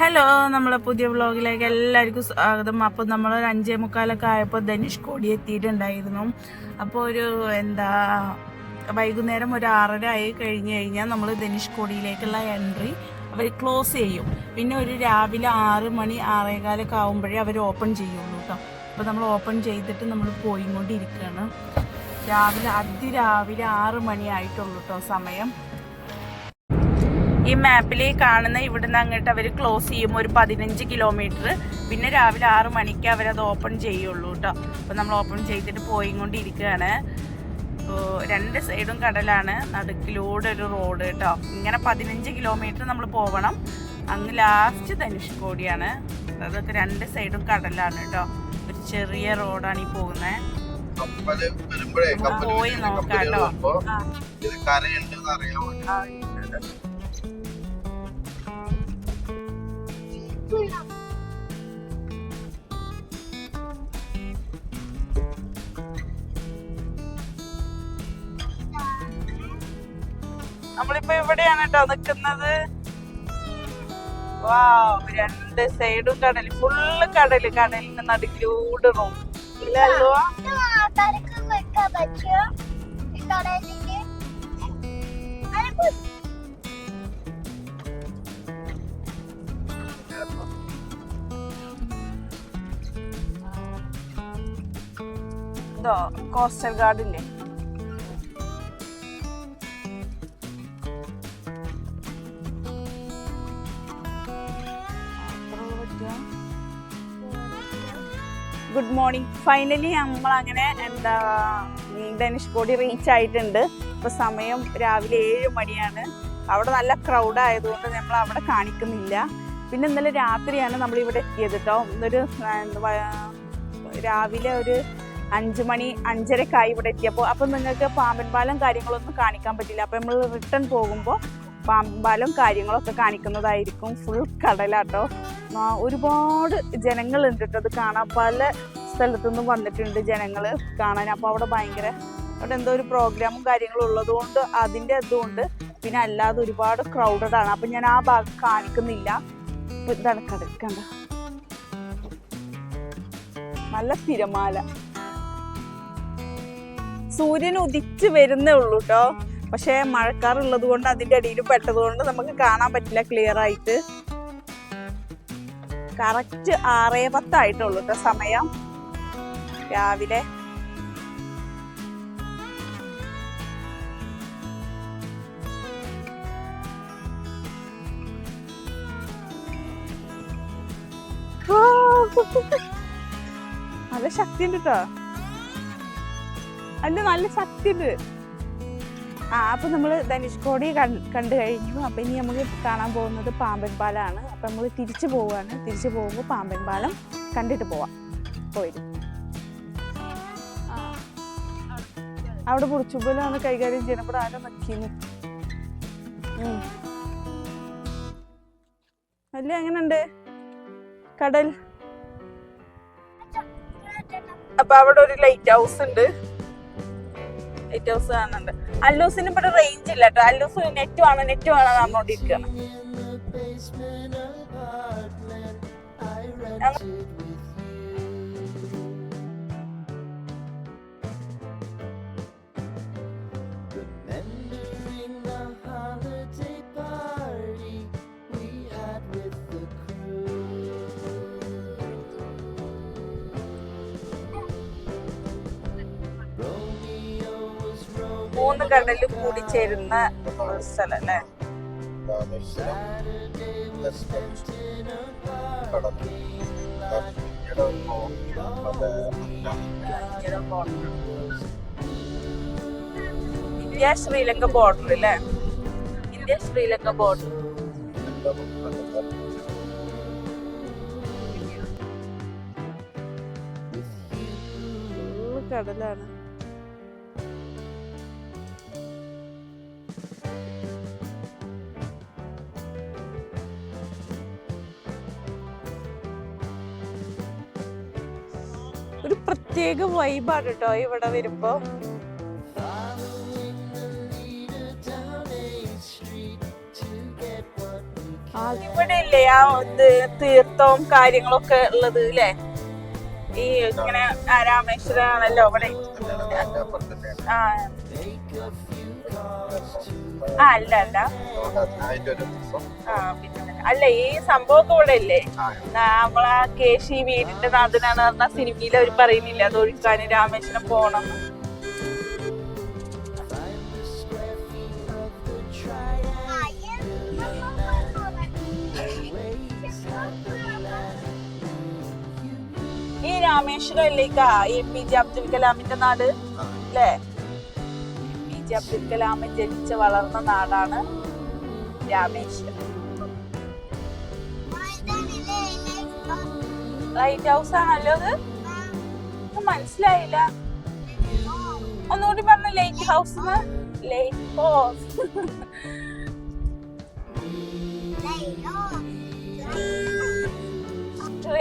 Hello നമ്മളെ പുതിയ വ്ളോഗിലേക്ക് എല്ലാവർക്കും സ്വാഗതം. അപ്പോൾ നമ്മൾ ഒരു അഞ്ചേ മുക്കാലൊക്കെ ആയപ്പോൾ ധനുഷ് കോടി എത്തിയിട്ടുണ്ടായിരുന്നു. അപ്പോൾ ഒരു എന്താ വൈകുന്നേരം ഒരു ആറര ആയി കഴിഞ്ഞ് കഴിഞ്ഞാൽ നമ്മൾ ധനുഷ് കോടിയിലേക്കുള്ള എൻട്രി അവർ ക്ലോസ് ചെയ്യും. പിന്നെ ഒരു രാവിലെ ആറ് മണി ആറേകാലൊക്കെ ആകുമ്പോഴേ അവർ ഓപ്പൺ ചെയ്യുള്ളൂ കേട്ടോ അപ്പോൾ നമ്മൾ ഓപ്പൺ ചെയ്തിട്ട് നമ്മൾ പോയിക്കൊണ്ടിരിക്കുകയാണ് രാവിലെ അതിരാവിലെ ആറ് മണി ആയിട്ടുള്ളൂ കേട്ടോ സമയം. ഈ മാപ്പിൽ കാണുന്ന ഇവിടുന്ന് അങ്ങോട്ട് അവർ ക്ലോസ് ചെയ്യും ഒരു പതിനഞ്ച് കിലോമീറ്റർ പിന്നെ രാവിലെ ആറ് മണിക്ക് അവരത് ഓപ്പൺ ചെയ്യുള്ളൂ കേട്ടോ അപ്പോൾ നമ്മൾ ഓപ്പൺ ചെയ്തിട്ട് പോയി കൊണ്ടിരിക്കുകയാണ് രണ്ട് സൈഡും കടലാണ്. നടുക്കിലൂടെ ഒരു റോഡ് കേട്ടോ ഇങ്ങനെ പതിനഞ്ച് കിലോമീറ്റർ നമ്മൾ പോകണം അങ്ങ് ലാസ്റ്റ് ധനുഷ്കോടിയാണ്. അതൊക്കെ രണ്ട് സൈഡും കടലാണ് കേട്ടോ ഒരു ചെറിയ റോഡാണ് ഈ പോകുന്നത് പോയി നോക്കാം കേട്ടോ നമ്മളിപ്പോ ഇവിടെയാണ് കേട്ടോ നിക്കുന്നത്. രണ്ട് സൈഡും കടൽ ഫുള്ള് കടൽ. കടലിന്റെ നടുക്കിലൂടെ റൂം ഇല്ലല്ലോ ഇതോ കോസ്റ്റൽ ഗാർഡില്ലേ ഗുഡ് മോർണിംഗ് ഫൈനലി നമ്മൾ അങ്ങനെ എന്താ ധനുഷ്കോടി റീച്ച് ആയിട്ടുണ്ട്. ഇപ്പൊ സമയം രാവിലെ ഏഴ് മണിയാണ്. അവിടെ നല്ല ക്രൗഡ് ആയതുകൊണ്ട് നമ്മൾ അവിടെ കാണിക്കുന്നില്ല. പിന്നെ ഇന്നലെ രാത്രിയാണ് നമ്മൾ ഇവിടെ എത്തിയത് കേട്ടോ ഇന്നൊരു എന്താ രാവിലെ ഒരു അഞ്ച് മണി അഞ്ചരക്കായി ഇവിടെ എത്തിയപ്പോൾ. അപ്പം നിങ്ങൾക്ക് പാമ്പൻപാലം കാര്യങ്ങളൊന്നും കാണിക്കാൻ പറ്റില്ല. അപ്പം നമ്മൾ റിട്ടേൺ പോകുമ്പോൾ പാമ്പൻ പാലം കാര്യങ്ങളൊക്കെ കാണിക്കുന്നതായിരിക്കും. ഫുൾ കടലാട്ടോ. ഒരുപാട് ജനങ്ങളുണ്ട് കേട്ടോ. അത് കാണാൻ പല സ്ഥലത്തുനിന്നും വന്നിട്ടുണ്ട് ജനങ്ങൾ കാണാൻ. അപ്പോൾ അവിടെ ഭയങ്കര അവിടെ എന്തോ ഒരു പ്രോഗ്രാമും കാര്യങ്ങളും ഉള്ളതുകൊണ്ട് അതിന്റെ അതുകൊണ്ട് പിന്നെ അല്ലാതെ ഒരുപാട് ക്രൗഡഡ് ആണ്. അപ്പം ഞാൻ ആ ഭാഗം കാണിക്കുന്നില്ല. ഇതാണ് കടക്കണ്ട നല്ല തിരമാല. സൂര്യൻ ഉദിച്ച് വരുന്നേ ഉള്ളൂ കേട്ടോ പക്ഷെ മഴക്കാറുള്ളത് കൊണ്ട് അതിന്റെ അടിയിൽ പെട്ടത് കൊണ്ട് നമുക്ക് കാണാൻ പറ്റില്ല ക്ലിയർ ആയിട്ട്. കറക്റ്റ് ആറേ പത്തായിട്ടുള്ളൂ കേട്ടോ സമയം. രാവിലെ. നല്ല ശക്തി ഉണ്ട് കേട്ടോ അല്ല നല്ല ശക്തി ഉണ്ട് ആ അപ്പൊ നമ്മൾ ധനുഷ്കോടി കണ്ടു കഴിഞ്ഞു. അപ്പൊ ഇനി നമുക്ക് കാണാൻ പോകുന്നത് പാമ്പൻ പാലാണ്. അപ്പൊ നമ്മൾ തിരിച്ചു പോവാണ്. തിരിച്ചു പോകുമ്പോൾ പാമ്പൻ പാലം കണ്ടിട്ട് പോവാം. പോയിരുന്നു അവിടെ പുറച്ചുപോലാണ് കൈകാര്യം ചെയ്യണം. ഇവിടെ ആരും നക്കിന്ന് അല്ലേ എങ്ങനെയുണ്ട്? കടൽ? അപ്പൊ അവിടെ ഒരു ലൈറ്റ് ഹൗസ് ഉണ്ട്. ലൈറ്റ് ഹൗസ് കാണുന്നുണ്ട് അല്ലൂസിന് ഇവിടെ റേഞ്ച് ഇല്ല കേട്ടോ. അല്ലൂസ് നെറ്റ് വേണം നെറ്റ് വേണം പറഞ്ഞോണ്ടിരിക്കുകയാണ് മൂന്ന് കടൽ കൂടിച്ചേരുന്ന ഒരു സ്ഥലം അല്ലേ? ഇന്ത്യ ശ്രീലങ്ക ബോർഡർ അല്ലേ? ഇന്ത്യ ശ്രീലങ്ക ബോർഡർ കടലാണ്. പ്രത്യേക വൈബാണ് കേട്ടോ ഇവിടെ വരുമ്പോ. Following the leader down 8th Street to get what we ആ ഇവിടെ ഇല്ലേ ആ തീർത്ഥവും കാര്യങ്ങളൊക്കെ ഉള്ളത് അല്ലേ ഈ ഇങ്ങനെ ആ, രാമേശ്വരാണല്ലോ ഇവിടെ ആ ആ അല്ല അല്ല. ആ പിന്നെ അല്ല ഈ സംഭവമൊക്കെ ഇവിടെ ഇല്ലേ? നമ്മളെ കേശി വീടിന്റെ നാഥനാണ് പറഞ്ഞ സിനിമയിൽ അവർ പറയുന്നില്ല? അത് ഒഴിക്കാന് രാമേശ്വരം പോണം. ഈ രാമേശ്വരം അല്ലേക്കാ എ പി ജെ അബ്ദുൽ കലാമിന്റെ നാട്? അല്ലേ? എ അബ്ദുൽ കലാം ജനിച്ച് വളർന്ന നാടാണ് രാമേശ്വരം. ലൈറ്റ് ഹൗസ് ആണല്ലോ അത്? മനസ്സിലായില്ല. ഒന്നുകൂടി പറഞ്ഞു light house light house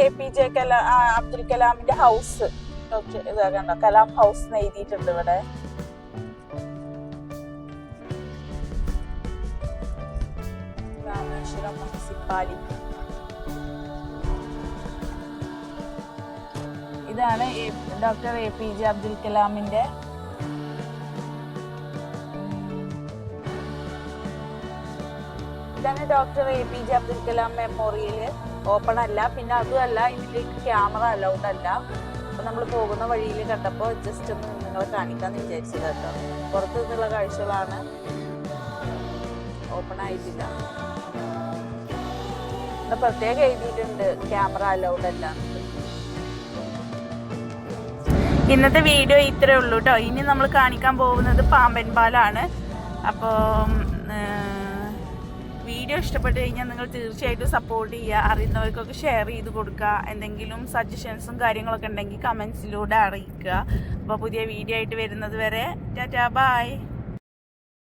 A P J Kalam Abdul കലാമിന്റെ ഹൗസ് ഡോക്ടർ ഇതാ കണ്ടോ? കലാം ഹൗസ് എഴുതിയിട്ടുണ്ട് ഇവിടെ. രാമേശ്വരം മുനിസിപ്പാലിറ്റി ഇതാണ് doctor A P J Abdul കലാമിന്റെ ഇതാണ് doctor A P J Abdul Kalam memorial open അല്ല പിന്നെ അതുമല്ല ഇതിലേക്ക് ക്യാമറ അലൗഡ് അല്ല അപ്പൊ നമ്മൾ പോകുന്ന വഴിയിൽ കണ്ടപ്പോൾ ജസ്റ്റ് ഒന്ന് നിങ്ങളെ കാണിക്കാന്ന് വിചാരിച്ചത് കേട്ടോ പുറത്തു നിന്നുള്ള കാഴ്ചകളാണ് ഓപ്പൺ ആയിട്ടില്ല പ്രത്യേകം എഴുതിയിട്ടുണ്ട്. ക്യാമറ അലൗഡ് അല്ല. ഇന്നത്തെ വീഡിയോ ഇത്രേ ഉള്ളൂ കേട്ടോ ഇനി നമ്മൾ കാണിക്കാൻ പോകുന്നത് പാമ്പൻ പാലാണ്. അപ്പോൾ വീഡിയോ ഇഷ്ടപ്പെട്ടു കഴിഞ്ഞാൽ നിങ്ങൾ തീർച്ചയായിട്ടും സപ്പോർട്ട് ചെയ്യുക. അറിയുന്നവർക്കൊക്കെ ഷെയർ ചെയ്ത് കൊടുക്കുക. എന്തെങ്കിലും സജഷൻസും കാര്യങ്ങളൊക്കെ ഉണ്ടെങ്കിൽ കമൻസിലൂടെ അറിയിക്കുക. അപ്പോൾ പുതിയ വീഡിയോ ആയിട്ട് വരുന്നത് വരെ ടാറ്റാ ബായ്